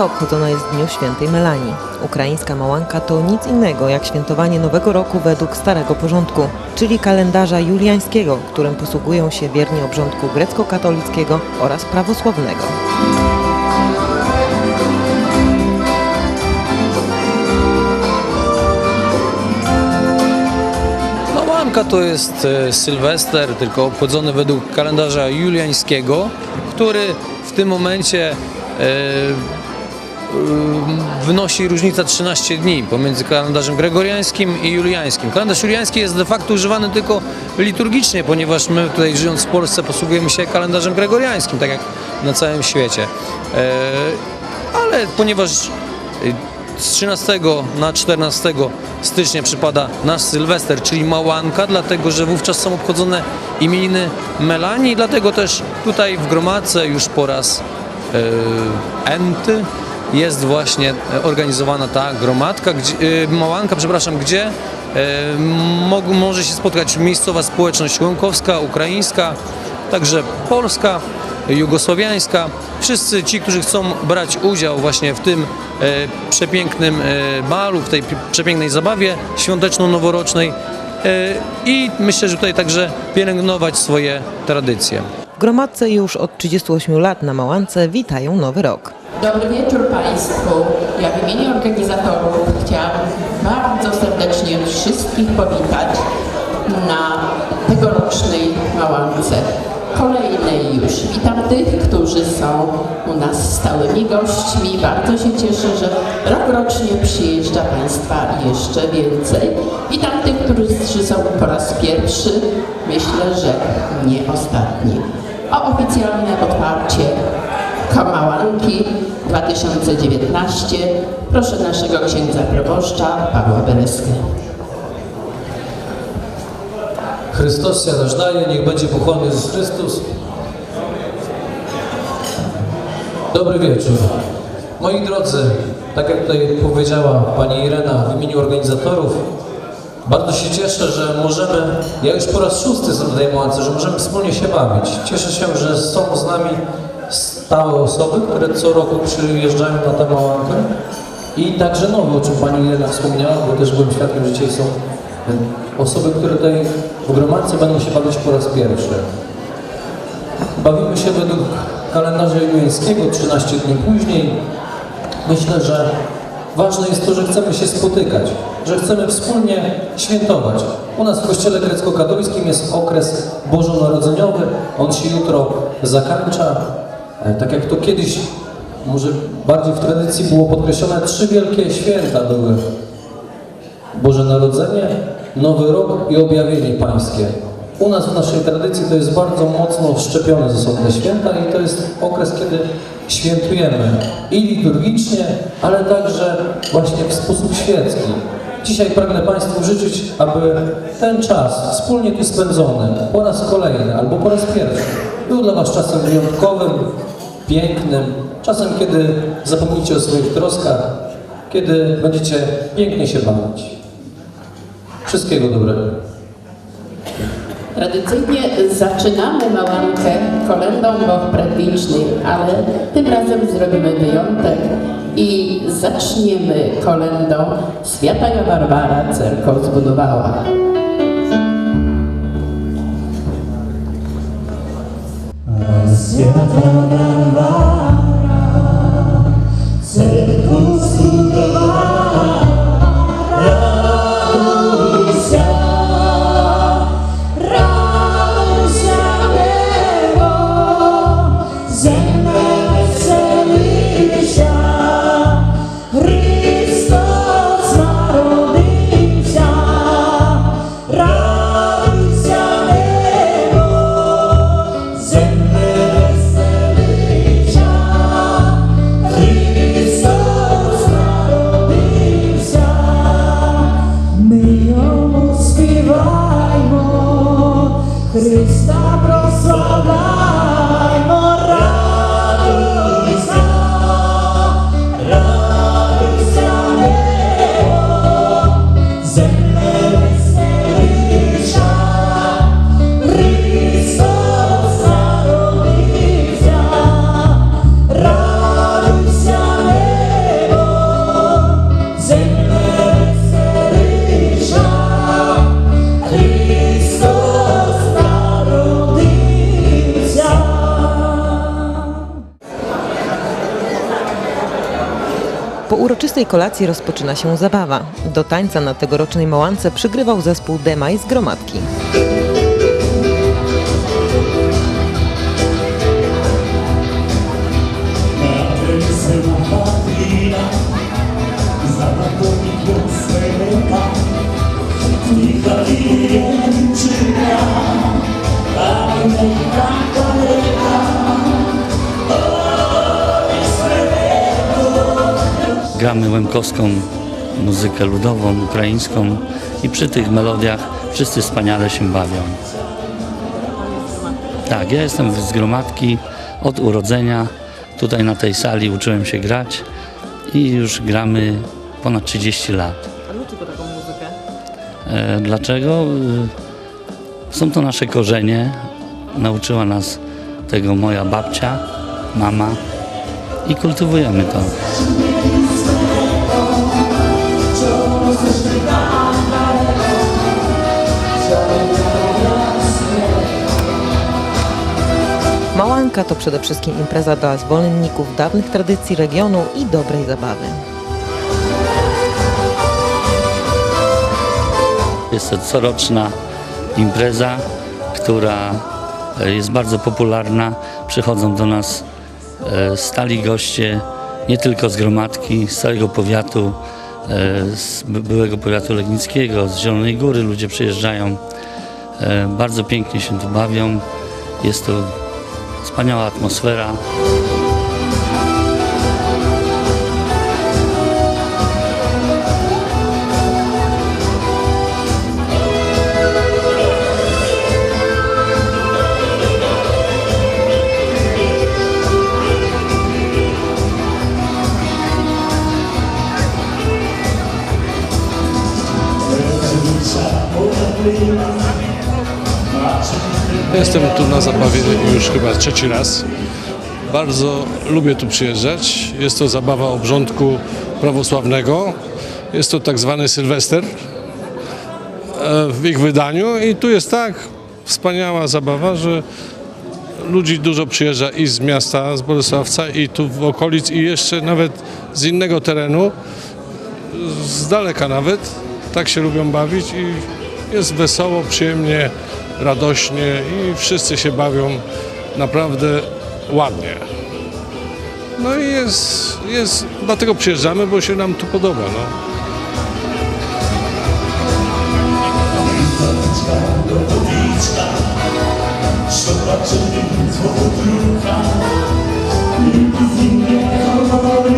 Małanka jest w dniu świętej Melanii. Ukraińska Małanka to nic innego jak świętowanie Nowego Roku według starego porządku, czyli kalendarza juliańskiego, którym posługują się wierni obrządku grecko-katolickiego oraz prawosławnego. Małanka to jest e, Sylwester, tylko obchodzony według kalendarza juliańskiego, który w tym momencie e, wynosi różnica 13 dni pomiędzy kalendarzem gregoriańskim i juliańskim. Kalendarz juliański jest de facto używany tylko liturgicznie, ponieważ my tutaj żyjąc w Polsce posługujemy się kalendarzem gregoriańskim, tak jak na całym świecie. E, Ale ponieważ z 13 na 14 stycznia przypada nasz Sylwester, czyli Małanka, dlatego że wówczas są obchodzone imieniny Melanii, dlatego też tutaj w Gromadce już po raz e, enty jest właśnie organizowana ta gromadka, e, Małanka, przepraszam, gdzie e, mo, może się spotkać miejscowa społeczność łękowska, ukraińska, także polska, jugosłowiańska. Wszyscy ci, którzy chcą brać udział właśnie w tym e, przepięknym balu, w tej pi- przepięknej zabawie świąteczno-noworocznej i myślę, że tutaj także pielęgnować swoje tradycje. Gromadce już od 38 lat na Małance witają Nowy Rok. Dobry wieczór Państwu. Ja w imieniu organizatorów chciałabym bardzo serdecznie wszystkich powitać na tegorocznej Małance. Kolejnej już. Witam tych, którzy są u nas stałymi gośćmi. Bardzo się cieszę, że rokrocznie przyjeżdża Państwa jeszcze więcej. Witam tych, którzy są po raz pierwszy. Myślę, że nie ostatni o oficjalne otwarcie Kamałanki 2019. Proszę naszego księdza proboszcza Pawła Bereskę. Chrystus się nażdaje, niech będzie pochwalony Jezus Chrystus. Dobry wieczór. Moi drodzy, tak jak tutaj powiedziała Pani Irena w imieniu organizatorów, bardzo się cieszę, że możemy, ja już po raz szósty w Małance, że możemy wspólnie się bawić. Cieszę się, że są z nami stałe osoby, które co roku przyjeżdżają na tę Małankę i także nowe, o czym Pani Irena wspomniała, bo też byłem świadkiem, że dzisiaj są e, osoby, które tutaj w gromadce będą się bawić po raz pierwszy. Bawimy się według kalendarza juliańskiego 13 dni później. Myślę, że ważne jest to, że chcemy się spotykać, że chcemy wspólnie świętować. U nas w Kościele grecko-katolickim jest okres bożonarodzeniowy, on się jutro zakończa. E, Tak jak to kiedyś, może bardziej w tradycji było podkreślone, trzy wielkie święta były. Boże Narodzenie, Nowy Rok i Objawienie Pańskie. U nas w naszej tradycji to jest bardzo mocno wszczepione ze sobą te święta i to jest okres, kiedy świętujemy i liturgicznie, ale także właśnie w sposób świecki. Dzisiaj pragnę Państwu życzyć, aby ten czas wspólnie tu spędzony po raz kolejny albo po raz pierwszy był dla Was czasem wyjątkowym, pięknym, czasem kiedy zapomnicie o swoich troskach, kiedy będziecie pięknie się bawić. Wszystkiego dobrego. Tradycyjnie zaczynamy Małankę kolendą Boch Predwicznych, ale tym razem zrobimy wyjątek i zaczniemy kolendą Święta Barbara cerkow zbudowała. Христа прославляй. Uroczystej kolacji rozpoczyna się zabawa. Do tańca na tegorocznej Małance przygrywał zespół Demaj z Gromadki. Gramy łemkowską muzykę ludową, ukraińską i przy tych melodiach wszyscy wspaniale się bawią. Tak, ja jestem z gromadki od urodzenia. Tutaj na tej sali uczyłem się grać i już gramy ponad 30 lat. A dlaczego taką muzykę? E, Dlaczego? Y, Są to nasze korzenie. Nauczyła nas tego moja babcia, mama i kultywujemy to. To przede wszystkim impreza dla zwolenników dawnych tradycji regionu i dobrej zabawy. Jest to coroczna impreza, która e, jest bardzo popularna. Przychodzą do nas e, stali goście, nie tylko z Gromadki, z całego powiatu, e, z by- byłego powiatu legnickiego, z Zielonej Góry ludzie przyjeżdżają. Bardzo pięknie się tu bawią. Jest to wspaniała atmosfera. Jestem tu na zabawie już chyba trzeci raz. Bardzo lubię tu przyjeżdżać. Jest to zabawa obrządku prawosławnego. Jest to tak zwany Sylwester e, w ich wydaniu i tu jest tak wspaniała zabawa, że ludzi dużo przyjeżdża i z miasta, z Bolesławca i tu w okolic i jeszcze nawet z innego terenu, z daleka nawet. Tak się lubią bawić i jest wesoło, przyjemnie, radośnie i wszyscy się bawią naprawdę ładnie. No i jest, jest dlatego przyjeżdżamy, bo się nam tu podoba. No.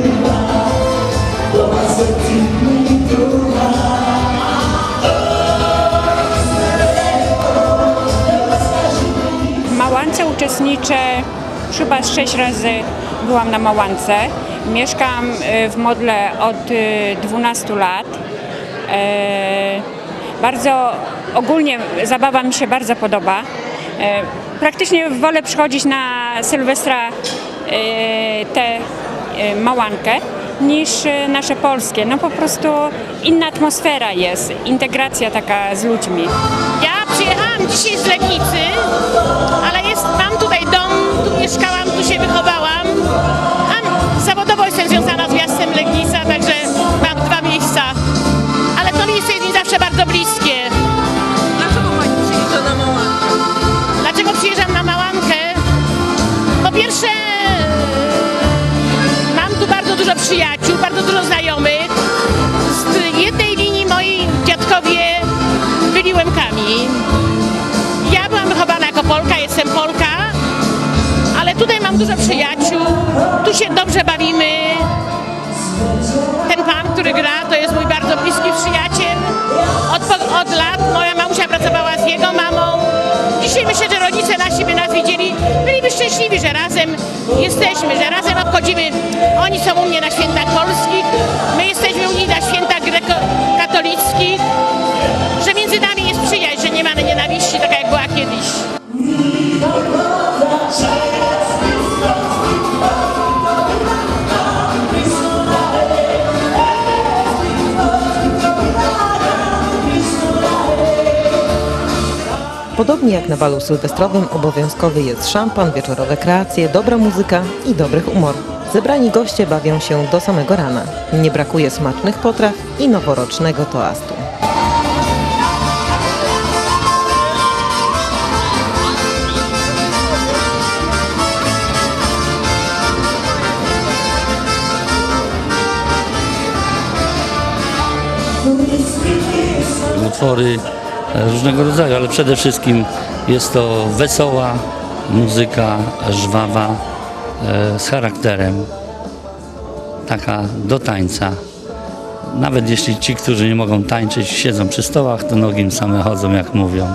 W uczestniczę chyba sześć razy byłam na Małance. Mieszkam y, w Modle od y, 12 lat. E, Bardzo ogólnie zabawa mi się bardzo podoba. E, Praktycznie wolę przychodzić na Sylwestra e, tę Małankę niż nasze polskie. No po prostu inna atmosfera jest, integracja taka z ludźmi. Ja przyjechałam dzisiaj z Legnicy, ale jest, mam tutaj dom, tu mieszkałam, tu się wychowałam. A zawodowo mam dużo przyjaciół, tu się dobrze bawimy. Ten pan, który gra, to jest mój bardzo bliski przyjaciel. Od, od lat moja mamusia pracowała z jego mamą. Dzisiaj myślę, że rodzice nasi by nas widzieli, byliby szczęśliwi, że razem jesteśmy, że razem obchodzimy. Oni są u mnie na świętach polskich, my jesteśmy u nich na świętach grekokatolickich, Podobnie jak na balu sylwestrowym obowiązkowy jest szampan, wieczorowe kreacje, dobra muzyka i dobry humor. Zebrani goście bawią się do samego rana. Nie brakuje smacznych potraw i noworocznego toastu. utwory różnego rodzaju, ale przede wszystkim jest to wesoła muzyka, żwawa, e, z charakterem, taka do tańca. Nawet jeśli ci, którzy nie mogą tańczyć, siedzą przy stołach, to nogi im same chodzą, jak mówią.